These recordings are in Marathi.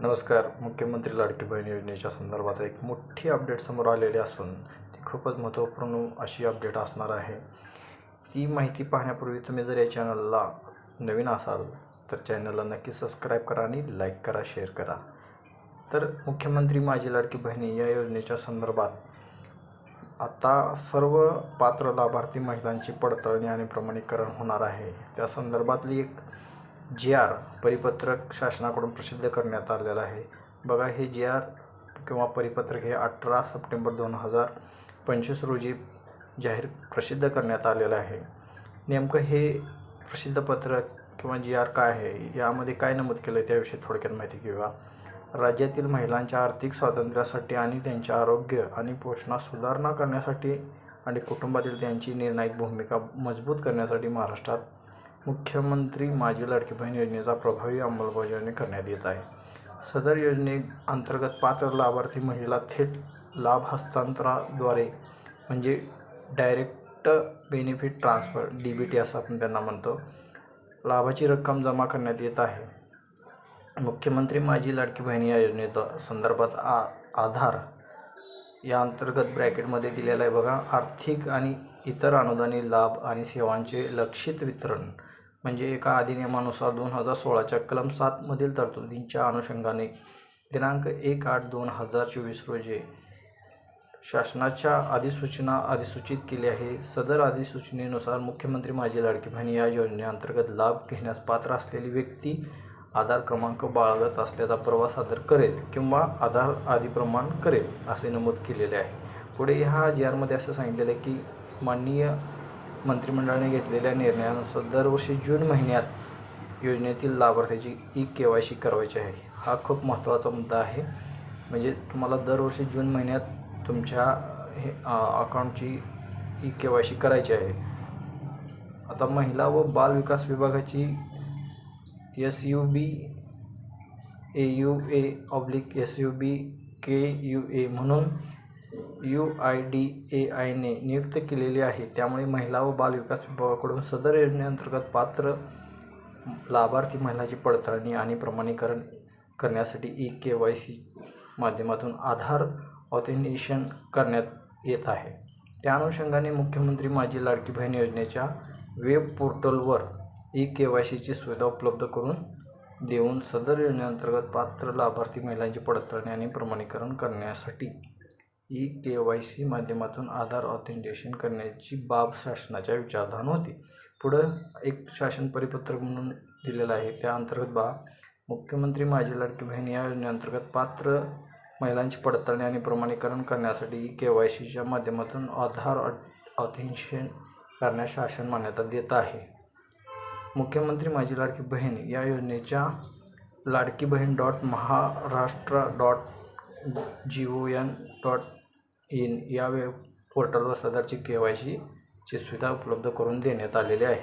नमस्कार. मुख्यमंत्री लाडकी बहीण योजनेच्या संदर्भात एक मोठी अपडेट समोर आलेली असून ती खूपच महत्त्वपूर्ण अशी अपडेट असणार आहे. ती माहिती पाहण्यापूर्वी तुम्ही जर या चॅनलला नवीन असाल तर चॅनलला नक्की सबस्क्राईब करा आणि लाईक करा शेअर करा. तर मुख्यमंत्री माझी लाडकी बहिणी या योजनेच्या संदर्भात आता सर्व पात्र लाभार्थी महिलांची पडताळणी आणि प्रमाणीकरण होणार आहे. त्या संदर्भातली एक जी आर परिपत्रक शासनाकडून प्रसिद्ध करण्यात आलेलं आहे. बघा हे जी आर किंवा परिपत्रक हे अठरा सप्टेंबर दोन हजार पंचवीस रोजी जाहीर प्रसिद्ध करण्यात आलेलं आहे. नेमकं हे प्रसिद्ध पत्रक किंवा जी आर काय आहे यामध्ये काय नमूद केलं आहे त्याविषयी थोडक्यात माहिती घेऊया. राज्यातील महिलांच्या आर्थिक स्वातंत्र्यासाठी आणि त्यांच्या आरोग्य आणि पोषणात सुधारणा करण्यासाठी आणि कुटुंबातील त्यांची निर्णायक भूमिका मजबूत करण्यासाठी महाराष्ट्रात मुख्यमंत्री माझी लाडकी बहीण योजनेचा प्रभावी अंमलबजावणी करण्यात येत आहे. सदर योजनेअंतर्गत पात्र लाभार्थी महिला थेट लाभ हस्तांतराद्वारे म्हणजे direct benefit transfer D B T असं आपण त्यांना म्हणतो लाभाची रक्कम जमा करण्यात येत आहे. मुख्यमंत्री माझी लाडकी बहिणी या योजनेत संदर्भात आ आधार या अंतर्गत ब्रॅकेटमध्ये दिलेलं आहे. बघा आर्थिक आणि इतर अनुदानी लाभ आणि सेवांचे लक्षित वितरण. म्हणजे एका अधिनियमानुसार दोन हजार सोळाच्या कलम सातमधील तरतुदींच्या अनुषंगाने दिनांक एक आठ दोन हजार चोवीस रोजी शासनाच्या अधिसूचना अधिसूचित केली आहे. सदर अधिसूचनेनुसार मुख्यमंत्री माझी लाडकी बहिणी या योजनेअंतर्गत लाभ घेण्यास पात्र असलेली व्यक्ती आधार क्रमांक बाळगत असल्याचा प्रवास सादर करेल किंवा आधार आदी प्रमाण करेल असे नमूद केलेले आहे. पुढे ह्या जी आरमध्ये असं सांगितलेलं आहे की माननीय मंत्रिमंडळाने घेतलेल्या निर्णयानुसार दरवर्षी जून महिन्यात योजनेतील लाभार्थ्याची ई के वाय सी करवायची आहे. हा खूप महत्त्वाचा मुद्दा आहे. म्हणजे तुम्हाला दरवर्षी जून महिन्यात तुमच्या हे अकाउंटची ई के वाय सी करायची आहे. आता महिला व बाल विकास विभागाची S U B A U A oblique S U B K U A म्हणून यू आय डी ए आयने नियुक्त केलेली आहे. त्यामुळे महिला व बाल विकास विभागाकडून सदर योजनेअंतर्गत पात्र लाभार्थी महिलांची पडताळणी आणि प्रमाणीकरण करण्यासाठी ई के वाय सी माध्यमातून आधार ऑथेंटिकेशन करण्यात येत आहे. त्या अनुषंगाने मुख्यमंत्री माझी लाडकी बहीण योजनेच्या वेब पोर्टलवर ई के वाय सीची सुविधा उपलब्ध करून देऊन सदर योजनेअंतर्गत पात्र लाभार्थी महिलांची पडताळणी आणि प्रमाणीकरण करण्यासाठी ई के वाय सी माध्यमातून आधार ऑथेंटिकेशन करण्याची बाब शासनाच्या विचारधान होती. पुढं एक शासन परिपत्रक म्हणून दिलेलं आहे. त्या अंतर्गत बा मुख्यमंत्री माझी लाडकी बहीण या योजनेअंतर्गत पात्र महिलांची पडताळणी आणि प्रमाणीकरण करण्यासाठी ई के वाय सीच्या माध्यमातून आधार ऑथेंटिकेशन करण्यास शासन मान्यता देत आहे. मुख्यमंत्री माझी लाडकी बहीण या योजनेच्या Ladki Bahin dot Maharashtra dot G O N dot in या वेब पोर्टलवर सदरची के वाय सीची सुविधा उपलब्ध करून देण्यात आलेली आहे.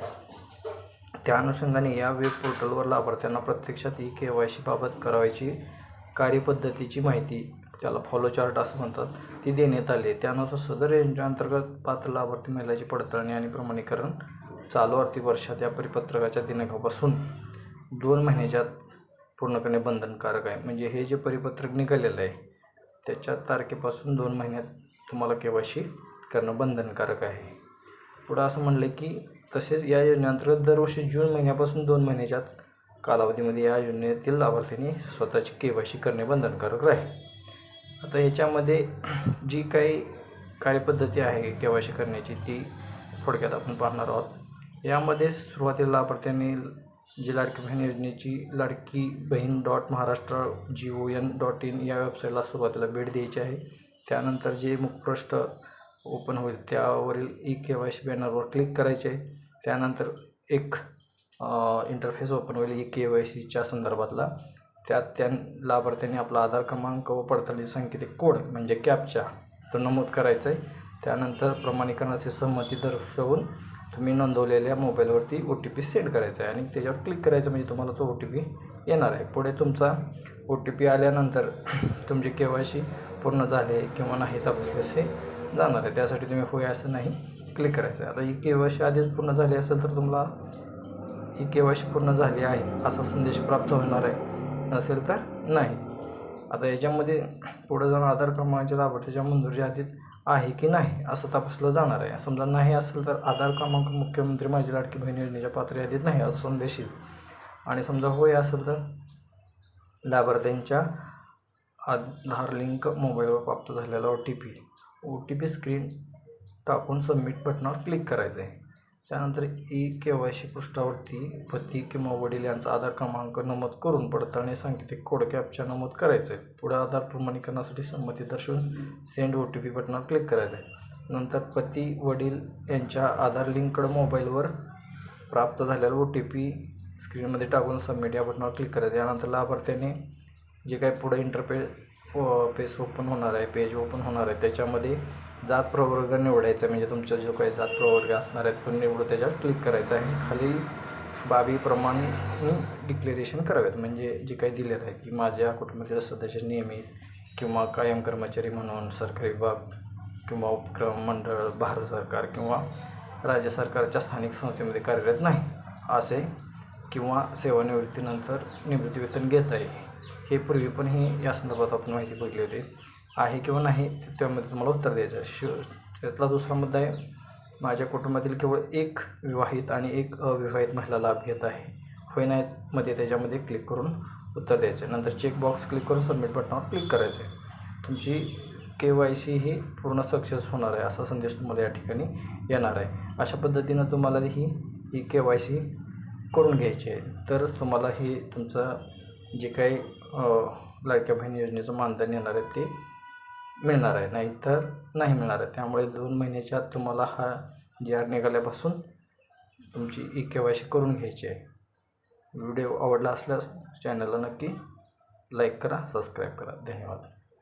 त्या अनुषंगाने या वेब पोर्टलवर लाभार्थ्यांना प्रत्यक्षात ई के वाय सीबाबत करावयाची कार्यपद्धतीची माहिती त्याला फॉलो चार्ट असं म्हणतात ती देण्यात आली त्यानुसार सदर योजनेअंतर्गत पात्र लाभार्थी महिलाची पडताळणी आणि प्रमाणीकरण चालू आर्थिक वर्षात या परिपत्रकाच्या दिनांकापासून दोन महिन्याच्यात पूर्ण करणे बंधनकारक आहे. म्हणजे हे जे परिपत्रक निघालेलं आहे त्याच्या तारखेपासून दोन महिन्यात तुम्हाला के वाय सी करणं बंधनकारक आहे. पुढं असं म्हणलं की तसेच या योजनेअंतर्गत दरवर्षी जून महिन्यापासून दोन महिन्याच्या कालावधीमध्ये या योजनेतील लाभार्थ्यांनी स्वतःची के वाय सी करणे बंधनकारक राहील. आता याच्यामध्ये जी काही कार्यपद्धती आहे के वाय सी करण्याची ती थोडक्यात आपण पाहणार आहोत. यामध्ये सुरुवातीला लाभार्थ्यांनी जी लाडकी बहीण योजनेची Ladki Bahin dot Maharashtra G O N dot in या वेबसाईटला सुरुवातीला भेट द्यायची आहे. त्यानंतर जे मुखपृष्ठ ओपन होईल त्यावरील ई के वाय सी बॅनरवर क्लिक करायचे आहे. त्यानंतर एक इंटरफेस ओपन होईल ई के वाय सीच्या संदर्भातला. त्यात त्या लाभार्थ्यांनी आपला आधार क्रमांक व पडताळणी संकेत कोड म्हणजे कॅपचा तो नमूद करायचा आहे. त्यानंतर प्रमाणीकरणाची सहमती दर्शवून तुम्ही नोंदवलेल्या मोबाईलवरती ओ टी पी सेंड करायचा आहे आणि त्याच्यावर क्लिक करायचं म्हणजे तुम्हाला तो ओ टी पी येणार आहे. पुढे तुमचा ओ टी पी आल्यानंतर तुमचे के वाय सी पूर्ण झाले किंवा नाही तपासले असे जाणार आहे. त्यासाठी तुम्ही होय असं नाही क्लिक करायचं आहे. आता ही के वाय सी आधीच पूर्ण झाली असेल तर तुम्हाला ही के वाय सी पूर्ण झाली आहे असा संदेश प्राप्त होणार आहे. नसेल तर नाही. आता याच्यामध्ये पुढे जाऊन आधार क्रमांकाच्या लाभार्थीच्या मंजुरीच्या आधीत आहे की नाही असं तपासलं जाणार आहे. समजा नाही असेल तर आधार क्रमांक मुख्यमंत्री माझी लाडकी बहीण योजनेच्या पात्र यादीत नाही असं संदेश येईल. आणि समजा होय असेल तर लाभार्थ्यांच्या आधार लिंक मोबाईलवर प्राप्त झालेला O T P. O T P screen टाकून सबमिट बटनावर क्लिक करायचं आहे त्यानंतर ई के वाय सी पृष्ठावरती पती किंवा वडील यांचा आधार क्रमांक नमूद करून पडताळणी सांकेतिक कोड कॅपच्या नमूद करायचं आहे पुढे आधार प्रमाणीकरणासाठी संमती दर्शवून सेंड ओ टी पी बटनावर क्लिक करायचं आहे नंतर पती वडील यांच्या आधार लिंकड मोबाईलवर प्राप्त झालेला ओ टी पी स्क्रीनमध्ये टाकून सबमिट या बटनावर क्लिक करायचं यानंतर लाभार्थ्याने जे काही पुढे इंटरपे पेज ओपन होणार आहे पेज ओपन होणार आहे त्याच्यामध्ये जात प्रवर्ग निवडायचा म्हणजे तुमचा जो काही जात प्रवर्ग असणार आहेत तो निवडून त्याच्यावर क्लिक करायचा आहे. खालील बाबीप्रमाणे डिक्लेरेशन करावेत म्हणजे जे काही दिलेलं आहे की माझ्या कुटुंबातील सदस्य नियमित किंवा कायम कर्मचारी म्हणून सरकारी विभाग किंवा उपक्रम मंडळ भारत सरकार किंवा राज्य सरकारच्या स्थानिक संस्थेमध्ये कार्यरत नाही असे किंवा सेवानिवृत्तीनंतर निवृत्तीवेतन घेत आहे हे पूर्वी पण हे या संदर्भात आपण माहिती बघली होती. आहे किंवा नाही त्यामध्ये तुम्हाला उत्तर द्यायचं आहे. शि त्यातला दुसरा मुद्दा आहे माझ्या कुटुंबातील केवळ एक विवाहित आणि एक अविवाहित महिला लाभ घेत आहे. होय नाहीमध्ये त्याच्यामध्ये क्लिक करून उत्तर द्यायचं आहे. नंतर चेकबॉक्स क्लिक करून सबमिट बटनावर क्लिक करायचं आहे. तुमची के वाय सी ही पूर्ण सक्सेस होणार आहे असा संदेश तुम्हाला या ठिकाणी येणार आहे. अशा पद्धतीनं तुम्हाला ही ही के वाय सी करून घ्यायची आहे. तरच तुम्हाला ही तुमचं जे काही लाडक्या बहीण योजनेचं मानधन येणार आहे ते मिळणार आहे नाहीतर नाही मिळणार आहे. त्यामुळे दोन महिन्याच्या आत तुम्हाला हा जी आर निघाल्यापासून तुमची ई के वाय सी करून घ्यायची आहे. व्हिडिओ आवडला असल्यास चॅनलला नक्की लाईक करा सबस्क्राईब करा. धन्यवाद.